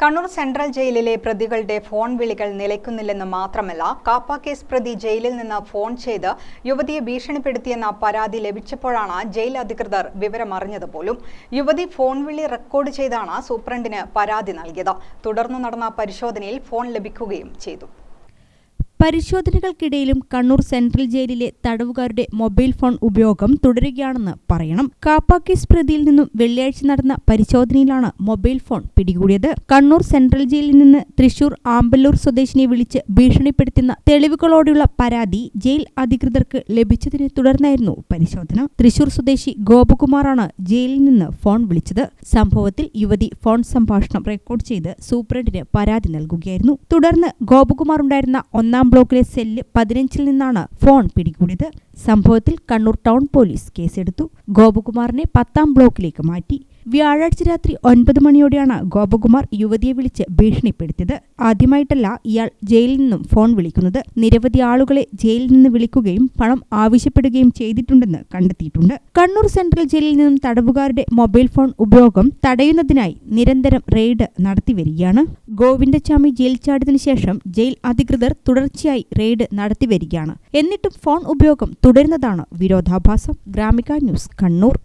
Kannur central ജയിലിലെ പ്രതികളുടെ phone വിളികൾ നിലയ്ക്കുന്നില്ലെന്ന് മാത്രമല്ല കാപ്പ കേസ് പ്രതി ജയിലിൽ നിന്ന് ഫോൺ ചെയ്ത് യുവതിയെ ഭീഷണിപ്പെടുത്തിയെന്ന പരാതി ലഭിച്ചപ്പോഴാണ് ജയിൽ അധികൃതർ വിവരമറിഞ്ഞത് പോലും യുവതി ഫോൺ വിളി റെക്കോർഡ് ചെയ്താണ് സൂപ്രണ്ടിന് പരാതി നൽകിയത്. തുടർന്ന് നടന്ന പരിശോധനയിൽ ഫോൺ ലഭിക്കുകയും ചെയ്തു. പരിശോധനകൾക്കിടയിലും കണ്ണൂർ സെൻട്രൽ ജയിലിലെ തടവുകാരുടെ മൊബൈൽ ഫോൺ ഉപയോഗം തുടരുകയാണെന്ന് പറയണം. കാപ്പാക്കീസ് പ്രതിയിൽ നിന്നും വെള്ളിയാഴ്ച നടന്ന പരിശോധനയിലാണ് മൊബൈൽ ഫോൺ പിടികൂടിയത്. കണ്ണൂർ സെൻട്രൽ ജയിലിൽ നിന്ന് തൃശൂർ ആമ്പല്ലൂർ സ്വദേശിനെ വിളിച്ച് ഭീഷണിപ്പെടുത്തുന്ന തെളിവുകളോടെയുള്ള പരാതി ജയിൽ അധികൃതർക്ക് ലഭിച്ചതിനെ തുടർന്നായിരുന്നു പരിശോധന. തൃശൂർ സ്വദേശി ഗോപകുമാറാണ് ജയിലിൽ നിന്ന് ഫോൺ വിളിച്ചത്. സംഭവത്തിൽ യുവതി ഫോൺ സംഭാഷണം റെക്കോർഡ് ചെയ്ത് സൂപ്രണ്ടിന് പരാതി നൽകുകയായിരുന്നു. തുടർന്ന് ഗോപകുമാർ ഉണ്ടായിരുന്ന ഒന്നാം ബ്ലോക്കിലെ സെല്ല് പതിനഞ്ചിൽ നിന്നാണ് ഫോൺ പിടികൂടിയത്. സംഭവത്തിൽ കണ്ണൂർ ടൗൺ പോലീസ് കേസെടുത്തു. ഗോപകുമാറിനെ പത്താം ബ്ലോക്കിലേക്ക് മാറ്റി. വ്യാഴാഴ്ച രാത്രി ഒൻപത് മണിയോടെയാണ് ഗോപകുമാർ യുവതിയെ വിളിച്ച് ഭീഷണിപ്പെടുത്തിയത്. ആദ്യമായിട്ടല്ല ഇയാൾ ജയിലിൽ നിന്നും ഫോൺ വിളിക്കുന്നത്. നിരവധി ആളുകളെ ജയിലിൽ നിന്ന് വിളിക്കുകയും പണം ആവശ്യപ്പെടുകയും ചെയ്തിട്ടുണ്ടെന്ന് കണ്ടെത്തിയിട്ടുണ്ട്. കണ്ണൂർ സെൻട്രൽ ജയിലിൽ നിന്നും തടവുകാരുടെ മൊബൈൽ ഫോൺ ഉപയോഗം തടയുന്നതിനായി നിരന്തരം റെയ്ഡ് നടത്തിവരികയാണ്. ഗോവിന്ദസ്വാമി ജയിൽ ചാടിയതിനു ശേഷം ജയിൽ അധികൃതർ തുടർച്ചയായി റെയ്ഡ് നടത്തിവരികയാണ്. എന്നിട്ടും ഫോൺ ഉപയോഗം തുടരുന്നതാണ് വിരോധാഭാസം. ഗ്രാമിക ന്യൂസ് കണ്ണൂർ.